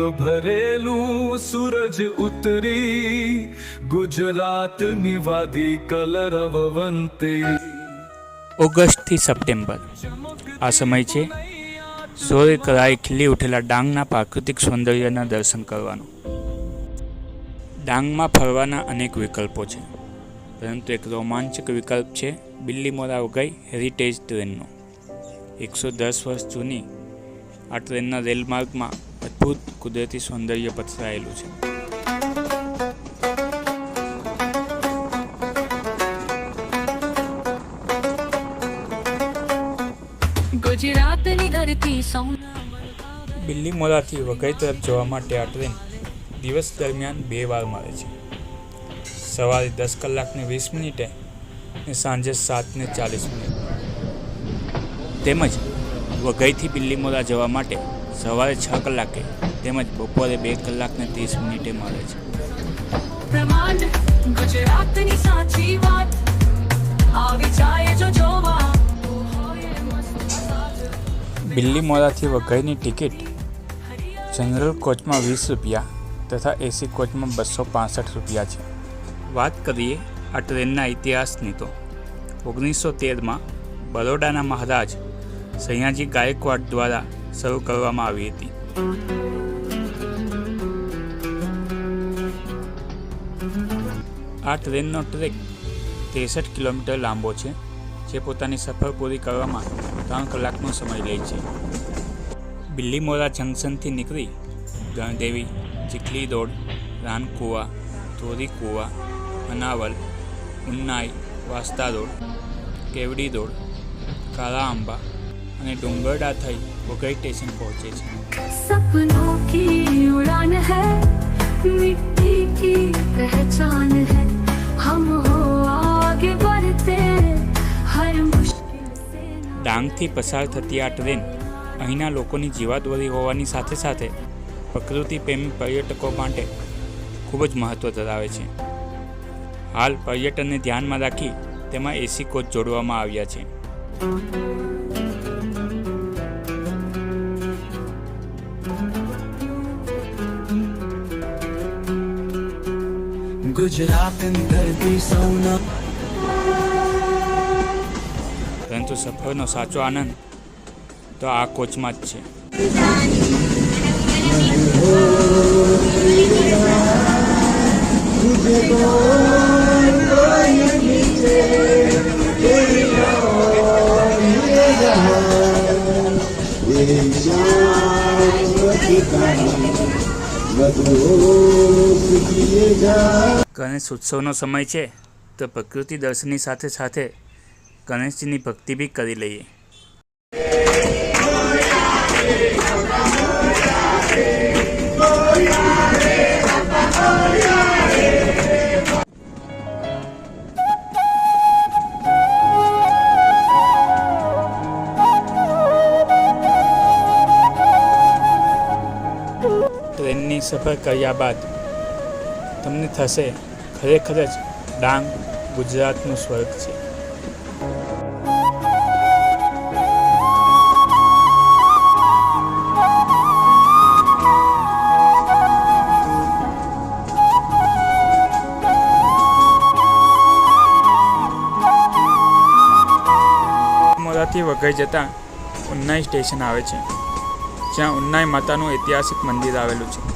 ભરેલું સૂરજ ઉતરી ગુજરાતની વાદી કલરવ વંતી ઓગસ્ટથી સપ્ટેમ્બર. આ સમય છે સોય કરાઈ ખીલી ઉઠેલા ડાંગના પ્રાકૃતિક સૌંદર્યના દર્શન કરવાનું. ડાંગમાં ફરવાના અનેક વિકલ્પો છે. પરંતુ એક રોમાંચક વિકલ્પ છે બિલ્લીમોરા વગાઈ હેરિટેજ ટ્રેનનો. એકસો દસ વર્ષ જૂની આ ટ્રેનના રેલમાર્ગમાં અદ્ભુત કુદરતી સૌંદર્ય પથરાયેલું છે. ગુજરાતની ધરતી બિલ્લીમોરાથી વઘઈ તરફ જવા માટે આ ટ્રેન દિવસ દરમિયાન બે વાર મળે છે. સવારે દસ કલાકને વીસ મિનિટે અને સાંજે સાતને ચાલીસ મિનિટ. તેમજ વઘઈથી બિલ્લીમોરા જવા માટે સવારે છ કલાકે તેમજ બપોરે બે કલાકને ત્રીસ મિનિટે મળે છે. બિલ્લી મોરાથી વઘઈની ટિકિટ. જનરલ કોચમાં વીસ રૂપિયા તથા એસી કોચમાં બસો પાસઠ રૂપિયા છે. વાત કરીએ આ ટ્રેનના ઇતિહાસની તો. ઓગણીસો તેરમાં બરોડાના મહારાજ સયાજી ગાયકવાડ દ્વારા શરૂ કરવામાં આવી હતી. આ ટ્રેનનો ટ્રેક ત્રેસઠ કિલોમીટર લાંબો છે, જે પોતાની સફર પૂરી કરવામાં ત્રણ કલાકનો સમય લે છે. બિલ્લીમોરા જંકશનથી નીકળી ગણદેવી, ચીખલી દોડ, રાનકુવા ધોરી કુવા અનાવલ, ઉન્નાઈ વાસ્તા રોડ કેવડી રોડ કાળા આંબા અને ડુંગરડા થઈ વઘઈ સ્ટેશન પહોંચે છે सपनों की उड़ान है मिट्टी की पहचान है हम हो आगे बढ़ते हर मुश्किल से ना ડાંગથી પસાર થતી આ ટ્રેન અહીંના લોકોની જીવાદોરી હોવાની સાથે સાથે પ્રકૃતિ પ્રેમી પર્યટકો માટે ખૂબ જ મહત્ત્વ ધરાવે છે હાલ પર્યટનને ધ્યાનમાં રાખી તેમાં એસી કોચ જોડવામાં આવ્યા છે ગુજરાતની ધરતી સૌનો પરંતુ સફરનો સાચો આનંદ તો આ કોચમાં જ છે ગણેશ ઉત્સવનો સમય છે, તો પ્રકૃતિ દર્શનની સાથે સાથે ગણેશજીની ભક્તિ બી કરી લઈએ. ટ્રેનની સફર કર્યા બાદ તમને થશે. ખરેખર જ ડાંગ ગુજરાતનું સ્વર્ગ છે. મોરાથી વઘઈ જતાં ઉન્નાઈ સ્ટેશન આવે છે, જ્યાં ઉન્નાઈ માતાનું ઐતિહાસિક મંદિર આવેલું છે.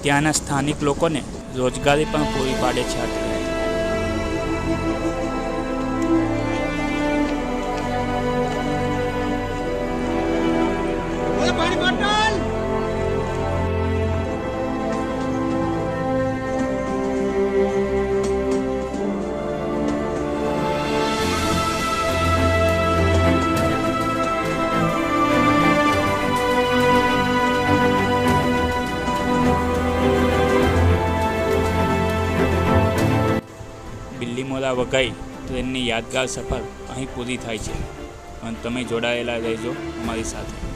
ત્યાંના સ્થાનિક લોકોને રોજગારી પણ પૂરી પાડે છે આ વગાઈ તો એમની યાદગાર સફર અહીં પૂરી થાય છે. અને તમે જોડાયેલા રહેજો અમારી સાથે.